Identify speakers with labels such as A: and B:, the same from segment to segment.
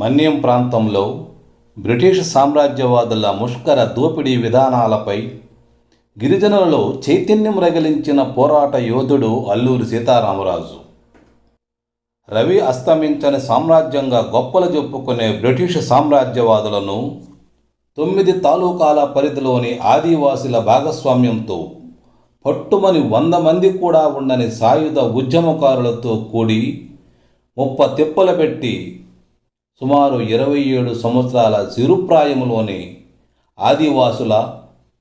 A: మన్యం ప్రాంతంలో బ్రిటిష్ సామ్రాజ్యవాదుల ముష్కర దోపిడీ విధానాలపై గిరిజనులలో చైతన్యం రగిలించిన పోరాట యోధుడు అల్లూరి సీతారామరాజు. రవి అస్తమించని సామ్రాజ్యంగా గొప్పలు చెప్పుకునే బ్రిటిష్ సామ్రాజ్యవాదులను తొమ్మిది తాలూకాల పరిధిలోని ఆదివాసుల భాగస్వామ్యంతో పట్టుమని వంద మంది కూడా ఉండని సాయుధ ఉద్యమకారులతో కూడి ముప్ప తిప్పలు పెట్టి సుమారు ఇరవై ఏడు సంవత్సరాల చిరుప్రాయములోనే ఆదివాసుల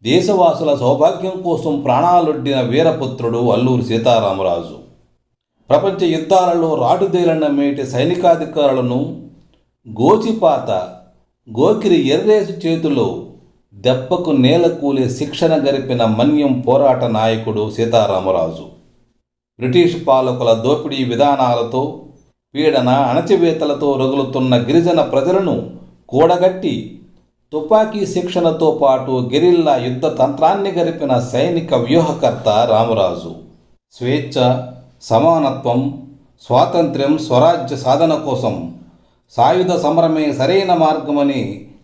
A: దేశవాసుల సౌభాగ్యం కోసం ప్రాణాలొడ్డిన వీరపుత్రుడు అల్లూరి సీతారామరాజు. ప్రపంచ యుద్ధాలలో రాటుదేలన్న మేటి సైనికాధికారులను గోచిపాత గోకిరి ఎర్రేసు చేతిలో దెబ్బకు నేల కూలే శిక్షణ గరిపిన మన్యం పోరాట నాయకుడు సీతారామరాజు. బ్రిటిష్ పాలకుల దోపిడీ విధానాలతో పీడన అణచివేతలతో రగులుతున్న గిరిజన ప్రజలను కూడగట్టి తుపాకీ శిక్షణతో పాటు గెరిల్లా యుద్ధ తంత్రాన్ని గరిపిన సైనిక వ్యూహకర్త రామరాజు. స్వేచ్ఛ సమానత్వం స్వాతంత్ర్యం స్వరాజ్య సాధన కోసం సాయుధ సమరమే సరైన మార్గమని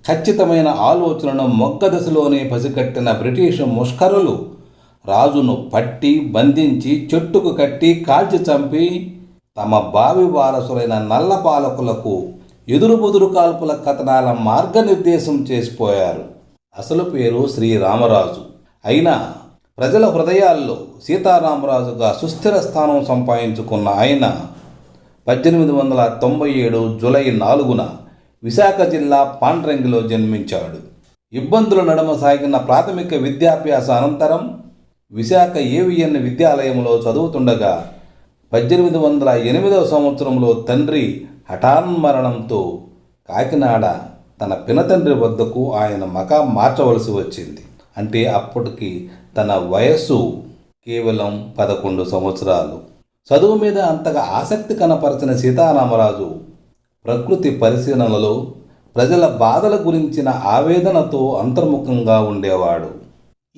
A: ఖచ్చితమైన ఆలోచనను మొగ్గదశలోనే పసిగట్టిన బ్రిటిష్ ముష్కరులు రాజును పట్టి బంధించి చెట్టుకు కట్టి కాల్చి చంపి తమ బావి వారసులైన నల్ల పాలకులకు ఎదురుబుదురు కాల్పుల కథనాల మార్గనిర్దేశం చేసిపోయారు. అసలు పేరు శ్రీరామరాజు. అయినా ప్రజల హృదయాల్లో సీతారామరాజుగా సుస్థిర స్థానం సంపాదించుకున్న ఆయన పద్దెనిమిది వందల తొంభై ఏడు జూలై నాలుగున విశాఖ జిల్లా పాండ్రంగిలో జన్మించాడు. ఇబ్బందుల నడుమ సాగిన ప్రాథమిక విద్యాభ్యాస అనంతరం విశాఖ ఏవిఎన్ విద్యాలయంలో చదువుతుండగా పద్దెనిమిది వందల ఎనిమిదవ సంవత్సరంలో తండ్రి హఠాన్మరణంతో కాకినాడ తన పినతండ్రి వద్దకు ఆయన మకా మార్చవలసి వచ్చింది. అంటే అప్పటికి తన వయస్సు కేవలం పదకొండు సంవత్సరాలు. చదువు మీద అంతగా ఆసక్తి కనపరచిన సీతారామరాజు ప్రకృతి పరిశీలనలో ప్రజల బాధల గురించిన ఆవేదనతో అంతర్ముఖంగా ఉండేవాడు.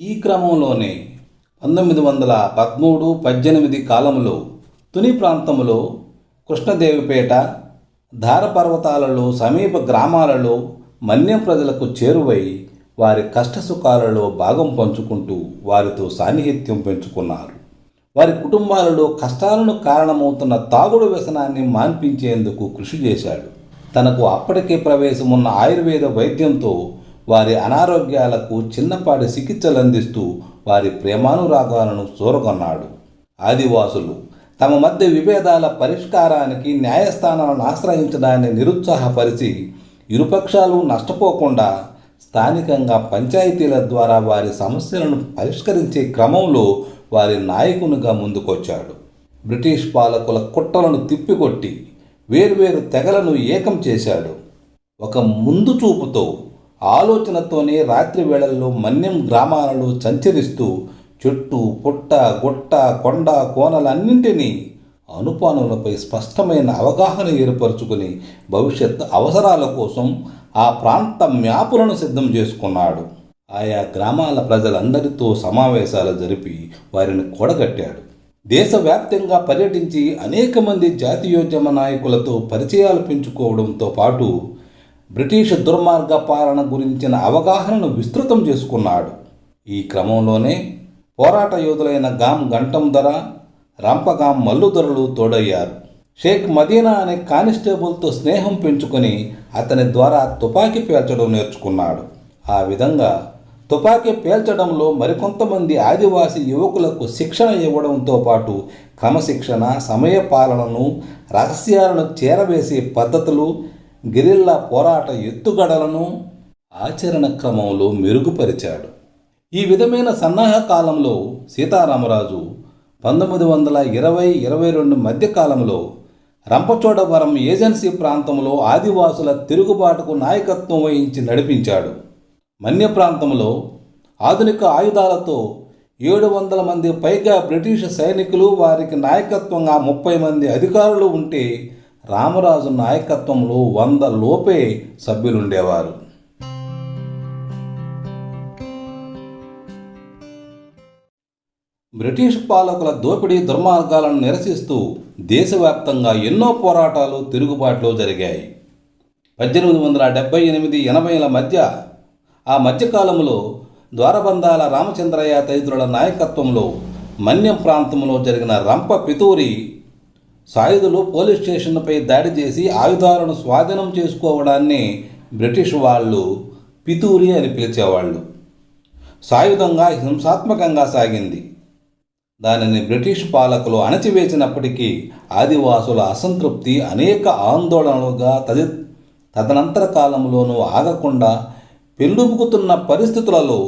A: ఈ క్రమంలోనే పంతొమ్మిది వందల పదమూడు పద్దెనిమిది కాలంలో తుని ప్రాంతంలో కృష్ణదేవిపేట ధారపర్వతాలలో సమీప గ్రామాలలో మన్యం ప్రజలకు చేరువై వారి కష్టసుఖాలలో భాగం పంచుకుంటూ వారితో సాన్నిహిత్యం పెంచుకున్నారు. వారి కుటుంబాలలో కష్టాలను కారణమవుతున్న తాగుడు వ్యసనాన్ని మాన్పించేందుకు కృషి చేశాడు. తనకు అప్పటికే ప్రవేశమున్న ఆయుర్వేద వైద్యంతో వారి అనారోగ్యాలకు చిన్నపాటి చికిత్సలు అందిస్తూ వారి ప్రేమానురాగాలను చూరగొన్నాడు ఆదివాసులు తమ మధ్య విభేదాల పరిష్కారానికి న్యాయస్థానాలను ఆశ్రయించడాన్ని నిరుత్సాహపరిచి ఇరుపక్షాలు నష్టపోకుండా స్థానికంగా పంచాయతీల ద్వారా వారి సమస్యలను పరిష్కరించే క్రమంలో వారి నాయకునిగా ముందుకొచ్చాడు. బ్రిటిష్ పాలకుల కుట్రలను తిప్పికొట్టి వేర్వేరు తెగలను ఏకం చేశాడు. ఒక ముందు చూపుతో ఆలోచనతోనే రాత్రి వేళల్లో మన్యం గ్రామాలలో సంచరిస్తూ చెట్టు పుట్ట గుట్ట కొండ కోనలన్నింటినీ అనుపానులపై స్పష్టమైన అవగాహన ఏర్పరచుకుని భవిష్యత్ అవసరాల కోసం ఆ ప్రాంత మ్యాపులను సిద్ధం చేసుకున్నాడు. ఆయా గ్రామాల ప్రజలందరితో సమావేశాలు జరిపి వారిని కూడగట్టాడు. దేశవ్యాప్తంగా పర్యటించి అనేక మంది జాతీయోద్యమ నాయకులతో పరిచయాలు పెంచుకోవడంతో పాటు బ్రిటిష్ దుర్మార్గ పాలన గురించిన అవగాహనను విస్తృతం చేసుకున్నాడు. ఈ క్రమంలోనే పోరాట యోధులైన గాం గంటం ధర రంపగాం మల్లుధరలు తోడయ్యారు. షేక్ మదీనా అనే కానిస్టేబుల్తో స్నేహం పెంచుకొని అతని ద్వారా తుపాకీ పేల్చడం నేర్చుకున్నాడు. ఆ విధంగా తుపాకీ పేల్చడంలో మరికొంతమంది ఆదివాసీ యువకులకు శిక్షణ ఇవ్వడంతో పాటు క్రమశిక్షణ సమయ పాలనను రహస్యాలను చేరవేసే పద్ధతులు గిరిల్లా పోరాట ఎత్తుగడలను ఆచరణ క్రమంలో మెరుగుపరిచాడు. ఈ విధమైన సన్నాహ కాలంలో సీతారామరాజు పంతొమ్మిది వందల ఇరవై ఇరవై రెండు మధ్యకాలంలో రంపచోడవరం ఏజెన్సీ ప్రాంతంలో ఆదివాసుల తిరుగుబాటుకు నాయకత్వం వహించి నడిపించాడు. మన్య ప్రాంతంలో ఆధునిక ఆయుధాలతో ఏడు వందల మంది పైగా బ్రిటిష్ సైనికులు వారికి నాయకత్వంగా ముప్పై మంది అధికారులు ఉంటే రామరాజు నాయకత్వంలో వంద లోపే సభ్యులుండేవారు. బ్రిటిష్ పాలకుల దోపిడీ దుర్మార్గాలను నిరసిస్తూ దేశవ్యాప్తంగా ఎన్నో పోరాటాలు తిరుగుబాట్లు జరిగాయి. పద్దెనిమిది వందల డెబ్బై ఎనిమిది ఎనభైల మధ్య ఆ మధ్యకాలంలో ద్వారబంధాల రామచంద్రయ్య తదితరుల నాయకత్వంలో మన్యం ప్రాంతంలో జరిగిన రంప పితూరి సాయుధులు పోలీస్ స్టేషన్పై దాడి చేసి ఆయుధాలను స్వాధీనం చేసుకోవడాన్ని బ్రిటిష్ వాళ్ళు పితూరి అని పిలిచేవాళ్ళు. సాయుధంగా హింసాత్మకంగా సాగింది. దానిని బ్రిటిష్ పాలకులు అణచివేసినప్పటికీ ఆదివాసుల అసంతృప్తి అనేక ఆందోళనలుగా తది తదనంతర కాలంలోనూ ఆగకుండా పెళ్ళుబుకుతున్న పరిస్థితులలో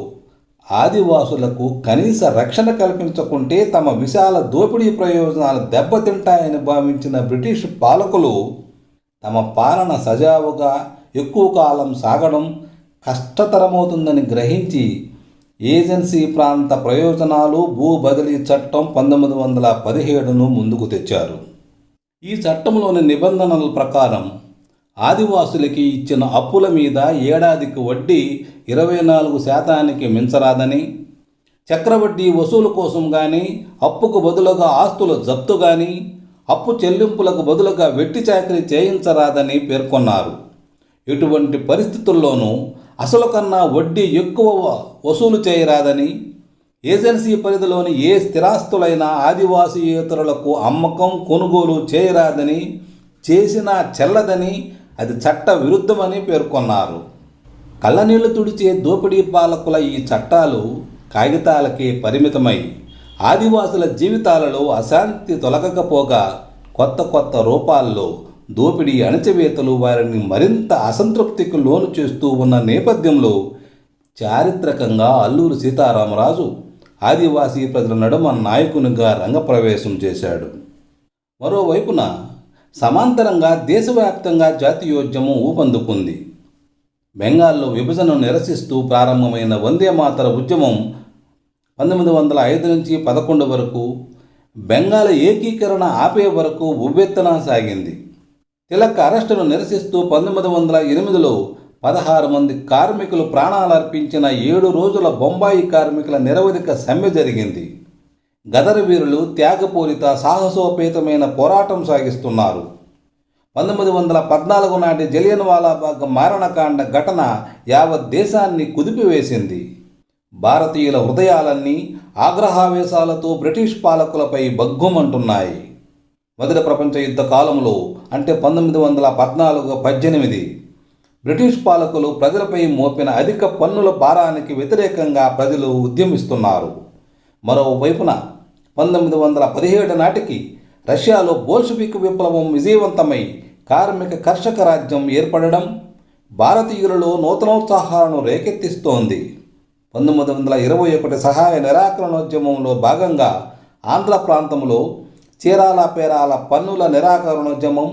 A: ఆదివాసులకు కనీస రక్షణ కల్పించకుంటే తమ విశాల దోపిడీ ప్రయోజనాలు దెబ్బతింటాయని భావించిన బ్రిటిష్ పాలకులు తమ పాలన సజావుగా ఎక్కువ కాలం సాగడం కష్టతరమవుతుందని గ్రహించి ఏజెన్సీ ప్రాంత ప్రయోజనాలు భూ బదిలీ చట్టం పంతొమ్మిది వందల పదిహేడును ముందుకు తెచ్చారు. ఈ చట్టంలోని నిబంధనల ప్రకారం ఆదివాసులకి ఇచ్చిన అప్పుల మీద ఏడాదికి వడ్డీ ఇరవై నాలుగు శాతానికి మించరాదని చక్రవడ్డీ వసూలు కోసం కానీ అప్పుకు బదులుగా ఆస్తుల జప్తు కానీ అప్పు చెల్లింపులకు బదులుగా వెట్టి చాకరీ చేయించరాదని పేర్కొన్నారు. ఇటువంటి పరిస్థితుల్లోనూ అసలు కన్నా వడ్డీ ఎక్కువ వసూలు చేయరాదని ఏజెన్సీ పరిధిలోని ఏ స్థిరాస్తులైనా ఆదివాసీయేతరులకు అమ్మకం కొనుగోలు చేయరాదని చేసినా చెల్లదని అది చట్ట విరుద్ధమని పేర్కొన్నారు. కళ్ళనీళ్ళు తుడిచే దోపిడీ పాలకుల ఈ చట్టాలు కాగితాలకే పరిమితమై ఆదివాసుల జీవితాలలో అశాంతి తొలగకపోగా కొత్త కొత్త రూపాల్లో దోపిడీ అణచివేతలు వారిని మరింత అసంతృప్తికి లోను చేస్తూ ఉన్న నేపథ్యంలో చారిత్రకంగా అల్లూరి సీతారామరాజు ఆదివాసీ ప్రజల నడుమ నాయకునిగా రంగప్రవేశం చేశాడు. మరోవైపున సమాంతరంగా దేశవ్యాప్తంగా జాతీయోద్యమం ఊపందుకుంది. బెంగాల్లో విభజనను నిరసిస్తూ ప్రారంభమైన వందే మాతర ఉద్యమం పంతొమ్మిది వందల ఐదు నుంచి పదకొండు వరకు బెంగాల్ ఏకీకరణ ఆపే వరకు ఉవ్వెత్తన సాగింది. తిలక్ అరెస్టును నిరసిస్తూ పంతొమ్మిది వందల ఎనిమిదిలో పదహారు మంది కార్మికులు ప్రాణాలర్పించిన ఏడు రోజుల బొంబాయి కార్మికుల నిరవధిక సమ్మె జరిగింది. గదర్ వీరులు త్యాగపూరిత సాహసోపేతమైన పోరాటం సాగిస్తున్నారు. పంతొమ్మిది వందల పద్నాలుగు నాటి జలియన్వాలాబాగ్ మారణకాండ ఘటన యావత్ దేశాన్ని కుదిపివేసింది. భారతీయుల హృదయాలన్నీ ఆగ్రహావేశాలతో బ్రిటిష్ పాలకులపై బగ్గుమంటున్నాయి మొదటి ప్రపంచ యుద్ధ కాలంలో అంటే పంతొమ్మిది వందల పద్నాలుగు పద్దెనిమిది బ్రిటిష్ పాలకులు ప్రజలపై మోపిన అధిక పన్నుల భారానికి వ్యతిరేకంగా ప్రజలు ఉద్యమిస్తున్నారు. మరోవైపున పంతొమ్మిది వందల పదిహేడు నాటికి రష్యాలో బోల్షివిక్ విప్లవం విజయవంతమై కార్మిక కర్షక రాజ్యం ఏర్పడడం భారతీయులలో నూతనోత్సాహాలను రేకెత్తిస్తోంది. పంతొమ్మిది వందల ఇరవై ఒకటి సహాయ నిరాకరణోద్యమంలో భాగంగా ఆంధ్ర ప్రాంతంలో చీరాల పేరాల పన్నుల నిరాకరణోద్యమం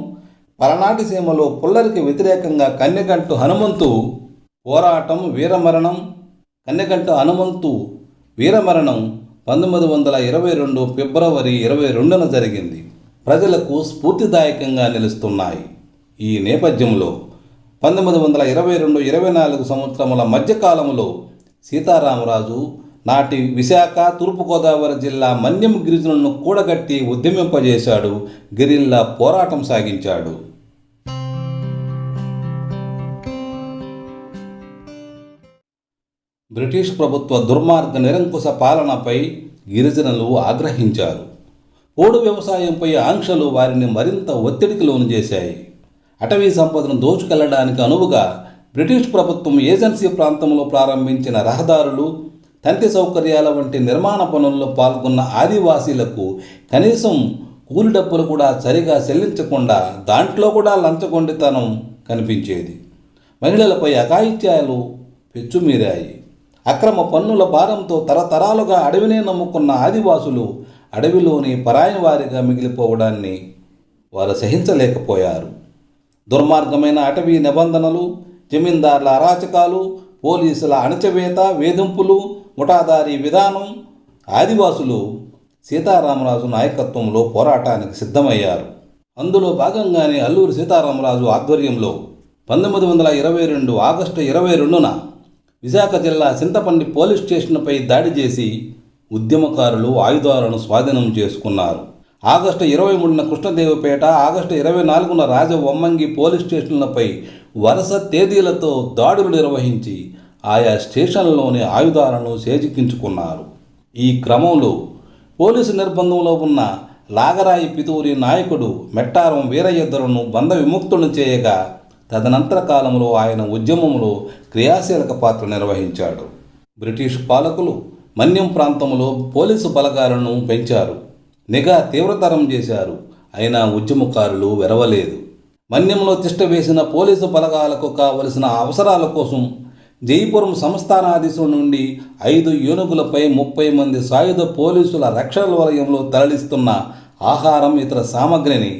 A: పలనాటి సీమలో పుల్లరికి వ్యతిరేకంగా కన్నెగంటు హనుమంతు పోరాటం వీరమరణం కన్నెగంటు హనుమంతు వీరమరణం పంతొమ్మిది వందల ఇరవై రెండు ఫిబ్రవరి ఇరవై రెండున జరిగింది. ప్రజలకు స్ఫూర్తిదాయకంగా నిలుస్తున్నాయి. ఈ నేపథ్యంలో పంతొమ్మిది వందల ఇరవై రెండు ఇరవై నాలుగు సంవత్సరముల మధ్యకాలంలో సీతారామరాజు నాటి విశాఖ తూర్పుగోదావరి జిల్లా మన్యం గిరిజనులను కూడగట్టి ఉద్యమింపజేశాడు గిరిల్లా పోరాటం సాగించాడు. బ్రిటిష్ ప్రభుత్వ దుర్మార్గ నిరంకుశ పాలనపై గిరిజనులు ఆగ్రహించారు. పోడు వ్యవసాయంపై ఆంక్షలు వారిని మరింత ఒత్తిడికి లోను చేశాయి. అటవీ సంపదను దోచుకెళ్ళడానికి అనువుగా బ్రిటిష్ ప్రభుత్వం ఏజెన్సీ ప్రాంతంలో ప్రారంభించిన రహదారులు తంతి సౌకర్యాల వంటి నిర్మాణ పనుల్లో పాల్గొన్న ఆదివాసీలకు కనీసం కూలి డబ్బులు కూడా సరిగా చెల్లించకుండా దాంట్లో కూడా లంచగొండితనం కనిపించేది. మహిళలపై అకాయిత్యాలు పెచ్చుమీరాయి. అక్రమ పన్నుల భారంతో తరతరాలుగా అడవినే నమ్ముకున్న ఆదివాసులు అడవిలోని పరాయి వారిగా మిగిలిపోవడాన్ని వారు సహించలేకపోయారు. దుర్మార్గమైన అటవీ నిబంధనలు జమీందార్ల అరాచకాలు పోలీసుల అణచవేత వేధింపులు ముఠాదారీ విధానం ఆదివాసులు సీతారామరాజు నాయకత్వంలో పోరాటానికి సిద్ధమయ్యారు. అందులో భాగంగానే అల్లూరి సీతారామరాజు ఆధ్వర్యంలో పంతొమ్మిది వందల ఇరవై రెండు ఆగస్టు ఇరవై రెండున విశాఖ జిల్లా చింతపండి పోలీస్ స్టేషన్పై దాడి చేసి ఉద్యమకారులు ఆయుధాలను స్వాధీనం చేసుకున్నారు. ఆగస్టు ఇరవై మూడున కృష్ణదేవిపేట ఆగస్టు ఇరవై నాలుగున రాజవొమ్మంగి పోలీస్ స్టేషన్లపై వరుస తేదీలతో దాడులు నిర్వహించి ఆయా స్టేషన్లలోని ఆయుధాలను చేజిక్కించుకున్నారు ఈ క్రమంలో పోలీసు నిర్బంధంలో ఉన్న లాగరాయి పితూరి నాయకుడు మెట్టారం వీరయ్యద్దరును బంధ విముక్తులను చేయగా తదనంతర కాలంలో ఆయన ఉద్యమంలో క్రియాశీలక పాత్ర నిర్వహించాడు. బ్రిటిష్ పాలకులు మన్యం ప్రాంతంలో పోలీసు బలగాలను పెంచారు. నిఘా తీవ్రతరం చేశారు. అయినా ఉద్యమకారులు వెరవలేదు. మన్యంలో తిష్ట వేసిన పోలీసు బలగాలకు కావలసిన అవసరాల కోసం జైపురం సంస్థానాధీశుల నుండి ఐదు ఏనుగులపై ముప్పై మంది సాయుధ పోలీసుల రక్షణ వలయంలో తరలిస్తున్న ఆహారం ఇతర సామగ్రిని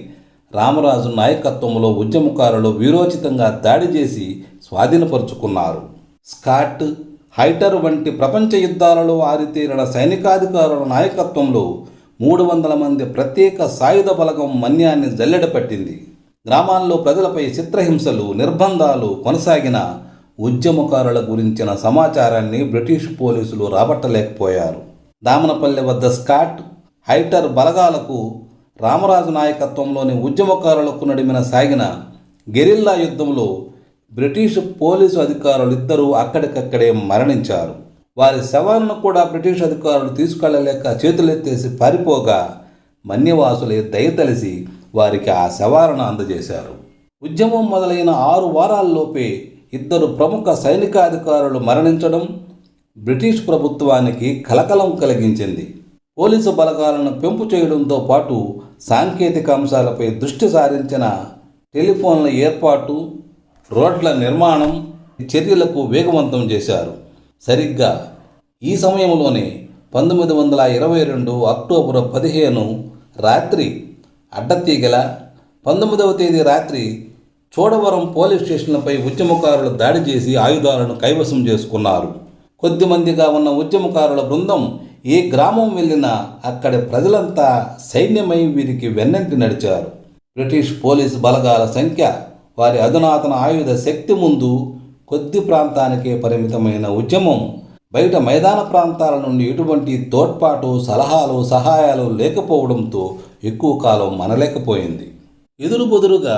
A: రామరాజు నాయకత్వంలో ఉద్యమకారులు వీరోచితంగా దాడి చేసి స్వాధీనపరుచుకున్నారు. స్కాట్ హైటర్ వంటి ప్రపంచ యుద్ధాలలో ఆరితేరిన సైనికాధికారుల నాయకత్వంలో మూడు వందల మంది ప్రత్యేక సాయుధ బలగం మన్యాన్ని జల్లెడ పట్టింది. గ్రామాల్లో ప్రజలపై చిత్రహింసలు నిర్బంధాలు కొనసాగిన ఉద్యమకారుల గురించిన సమాచారాన్ని బ్రిటిష్ పోలీసులు రాబట్టలేకపోయారు. దామనపల్లె వద్ద స్కాట్ హైటర్ బలగాలకు రామరాజు నాయకత్వంలోని ఉద్యమకారులకు నడిమిన సాగిన గెరిల్లా యుద్ధంలో బ్రిటిష్ పోలీసు అధికారులు ఇద్దరూ అక్కడికక్కడే మరణించారు. వారి శవాలను కూడా బ్రిటిష్ అధికారులు తీసుకెళ్ళలేక చేతులెత్తేసి పారిపోగా మన్యవాసులే దయతలిసి వారికి ఆ శవాలను అందజేశారు. ఉద్యమం మొదలైన ఆరు వారాల్లోపే ఇద్దరు ప్రముఖ సైనికాధికారులు మరణించడం బ్రిటిష్ ప్రభుత్వానికి కలకలం కలిగించింది. పోలీసు బలగాలను పెంపు చేయడంతో పాటు సాంకేతిక అంశాలపై దృష్టి సారించిన టెలిఫోన్ల ఏర్పాటు రోడ్ల నిర్మాణం చర్యలకు వేగవంతం చేశారు. సరిగ్గా ఈ సమయంలోనే పంతొమ్మిది వందల ఇరవై రెండు అక్టోబర్ పదిహేను రాత్రి అడ్డతీగల పంతొమ్మిదవ తేదీ రాత్రి చోడవరం పోలీస్ స్టేషన్లపై ఉద్యమకారులు దాడి చేసి ఆయుధాలను కైవసం చేసుకున్నారు. కొద్దిమందిగా ఉన్న ఉద్యమకారుల బృందం ఏ గ్రామం వెళ్ళినా అక్కడి ప్రజలంతా సైన్యమై వీరికి వెన్నంటి నడిచారు. బ్రిటిష్ పోలీసు బలగాల సంఖ్య వారి అధునాతన ఆయుధ శక్తి ముందు కొద్ది ప్రాంతానికే పరిమితమైన ఉద్యమం బయట మైదాన ప్రాంతాల నుండి ఎటువంటి తోడ్పాటు సలహాలు సహాయాలు లేకపోవడంతో ఎక్కువ కాలం మనలేకపోయింది. ఎదురుబదురుగా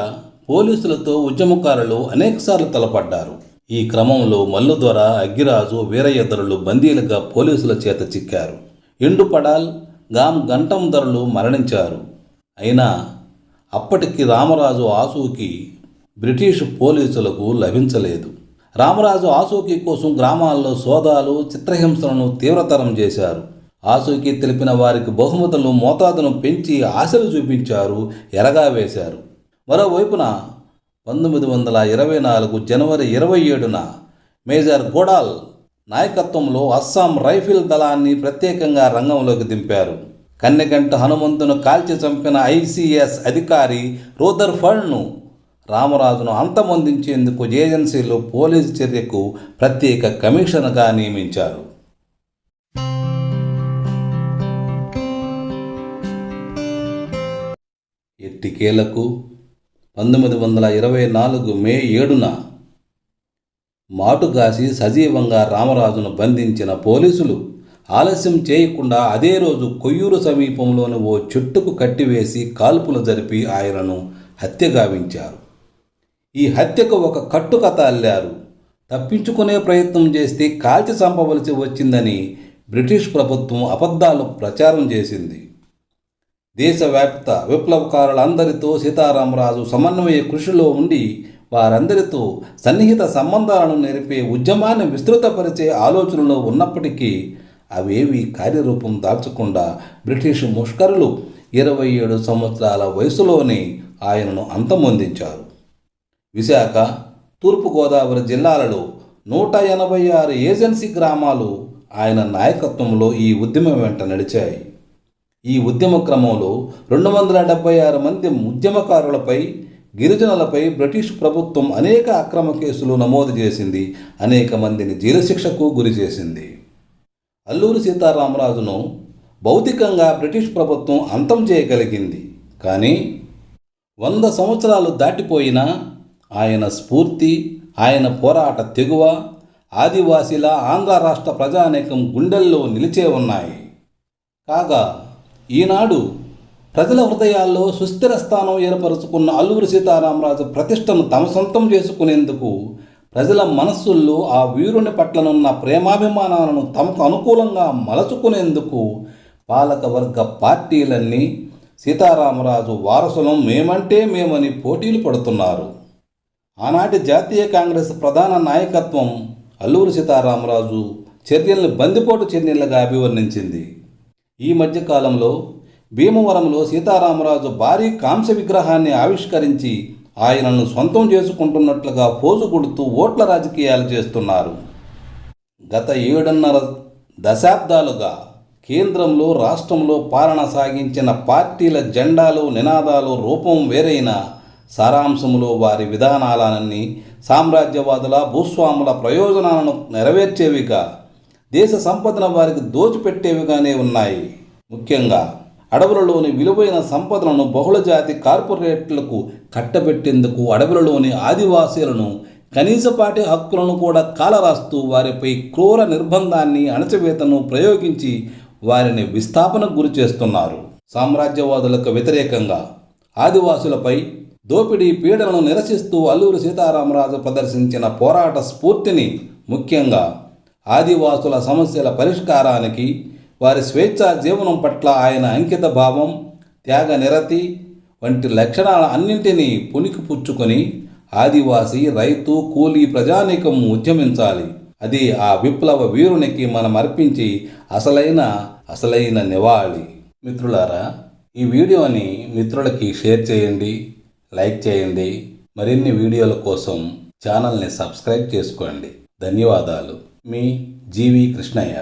A: పోలీసులతో ఉద్యమకారులు అనేకసార్లు తలపడ్డారు. ఈ క్రమంలో మల్లుదొర అగ్గిరాజు వీరయ్యద్దరులు బందీలుగా పోలీసుల చేత చిక్కారు. ఇండుపడాల్ గామ్ గంటం ధరలు మరణించారు. అయినా అప్పటికి రామరాజు ఆసూకి బ్రిటిష్ పోలీసులకు లభించలేదు. రామరాజు ఆసూకి కోసం గ్రామాల్లో సోదాలు చిత్రహింసలను తీవ్రతరం చేశారు. ఆసూకి తెలిపిన వారికి బహుమతులు మోతాదును పెంచి ఆశలు చూపించారు ఎరగా వేశారు మరోవైపున పంతొమ్మిది వందల ఇరవై నాలుగు జనవరి ఇరవై ఏడున మేజర్ గోడాల్ నాయకత్వంలో అస్సాం రైఫిల్ దళాన్ని ప్రత్యేకంగా రంగంలోకి దింపారు. కన్నెగంట హనుమంతును కాల్చి చంపిన ఐసిఎస్ అధికారి రూదర్ఫర్డ్ను రామరాజును అంతమొందించేందుకు ఏజెన్సీలు పోలీసు చర్యకు ప్రత్యేక కమిషన్గా నియమించారు. ఎట్టికేలకు పంతొమ్మిది వందల ఇరవై నాలుగు మే ఏడున మాటుగాసి సజీవంగా రామరాజును బంధించిన పోలీసులు ఆలస్యం చేయకుండా అదే రోజు కొయ్యూరు సమీపంలోని ఓ చెట్టుకు కట్టివేసి కాల్పులు జరిపి ఆయనను హత్య గావించారు ఈ హత్యకు ఒక కట్టుకథ అల్లారు తప్పించుకునే ప్రయత్నం చేస్తే కాల్చి చంపవలసి వచ్చిందని బ్రిటిష్ ప్రభుత్వం అబద్ధాలు ప్రచారం చేసింది. దేశవ్యాప్త విప్లవకారులందరితో సీతారామరాజు సమన్వయ కృషిలో ఉండి వారందరితో సన్నిహిత సంబంధాలను నెరిపే ఉద్యమాన్ని విస్తృతపరిచే ఆలోచనలో ఉన్నప్పటికీ అవేవి కార్యరూపం దాల్చకుండా బ్రిటిష్ ముష్కరులు ఇరవై ఏడు సంవత్సరాల వయసులోనే ఆయనను అంతమొందించారు. విశాఖ తూర్పుగోదావరి జిల్లాలలో నూట ఎనభై ఆరు ఏజెన్సీ గ్రామాలు ఆయన నాయకత్వంలో ఈ ఉద్యమం వెంట నడిచాయి. ఈ ఉద్యమ క్రమంలో రెండు వందల డెబ్బై ఆరు మంది ఉద్యమకారులపై గిరిజనులపై బ్రిటిష్ ప్రభుత్వం అనేక అక్రమ కేసులు నమోదు చేసింది. అనేక మందిని జైలు శిక్షకు గురి చేసింది. అల్లూరి సీతారామరాజును భౌతికంగా బ్రిటిష్ ప్రభుత్వం అంతం చేయగలిగింది. కానీ వంద సంవత్సరాలు దాటిపోయినా ఆయన స్ఫూర్తి ఆయన పోరాట తెగువ ఆదివాసీల ఆంధ్ర రాష్ట్ర ప్రజానేకం గుండెల్లో నిలిచే ఉన్నాయి. కాగా ఈనాడు ప్రజల హృదయాల్లో సుస్థిర స్థానం ఏర్పరచుకున్న అల్లూరి సీతారామరాజు ప్రతిష్టను తమ సొంతం చేసుకునేందుకు ప్రజల మనస్సుల్లో ఆ వీరుని పట్లనున్న ప్రేమాభిమానాలను తమకు అనుకూలంగా మలచుకునేందుకు పాలకవర్గ పార్టీలన్నీ సీతారామరాజు వారసులం మేమంటే మేమని పోటీలు పడుతున్నారు. ఆనాటి జాతీయ కాంగ్రెస్ ప్రధాన నాయకత్వం అల్లూరి సీతారామరాజు చర్యల్ని బందిపోటు చర్యలుగా అభివర్ణించింది. ఈ మధ్యకాలంలో భీమవరంలో సీతారామరాజు భారీ కాంస్య విగ్రహాన్ని ఆవిష్కరించి ఆయనను సొంతం చేసుకుంటున్నట్లుగా పోజు కొడుతూ ఓట్ల రాజకీయాలు చేస్తున్నారు. గత ఏడున్నర దశాబ్దాలుగా కేంద్రంలో రాష్ట్రంలో పాలన సాగించిన పార్టీల జెండాలు నినాదాలు రూపం వేరైన సారాంశంలో వారి విధానాలన్నీ సామ్రాజ్యవాదుల భూస్వాముల ప్రయోజనాలను నెరవేర్చేవిగా దేశ సంపదను వారికి దోచిపెట్టేవిగానే ఉన్నాయి. ముఖ్యంగా అడవులలోని విలువైన సంపదలను బహుళజాతి కార్పొరేట్లకు కట్టబెట్టేందుకు అడవులలోని ఆదివాసీలను కనీసపాటి హక్కులను కూడా కాలరాస్తూ వారిపై క్రూర నిర్బంధాన్ని అణచివేతను ప్రయోగించి వారిని విస్థాపనకు గురి చేస్తున్నారు. సామ్రాజ్యవాదులకు వ్యతిరేకంగా ఆదివాసులపై దోపిడీ పీడనను నిరసిస్తూ అల్లూరి సీతారామరాజు ప్రదర్శించిన పోరాట స్ఫూర్తిని ముఖ్యంగా ఆదివాసుల సమస్యల పరిష్కారానికి వారి స్వేచ్ఛా జీవనం పట్ల ఆయన అంకిత భావం త్యాగ నిరతి వంటి లక్షణాల అన్నింటినీ పుణికిపుచ్చుకొని పుచ్చుకొని రైతు కూలీ ప్రజానీకం ఉద్యమించాలి. అది ఆ విప్లవ వీరునికి మనం అర్పించి అసలైన అసలైన నివాళి. మిత్రులారా ఈ వీడియోని మిత్రులకి షేర్ చేయండి లైక్ చేయండి. మరిన్ని వీడియోల కోసం ఛానల్ని సబ్స్క్రైబ్ చేసుకోండి. ధన్యవాదాలు. మీ జీవి కృష్ణయ్య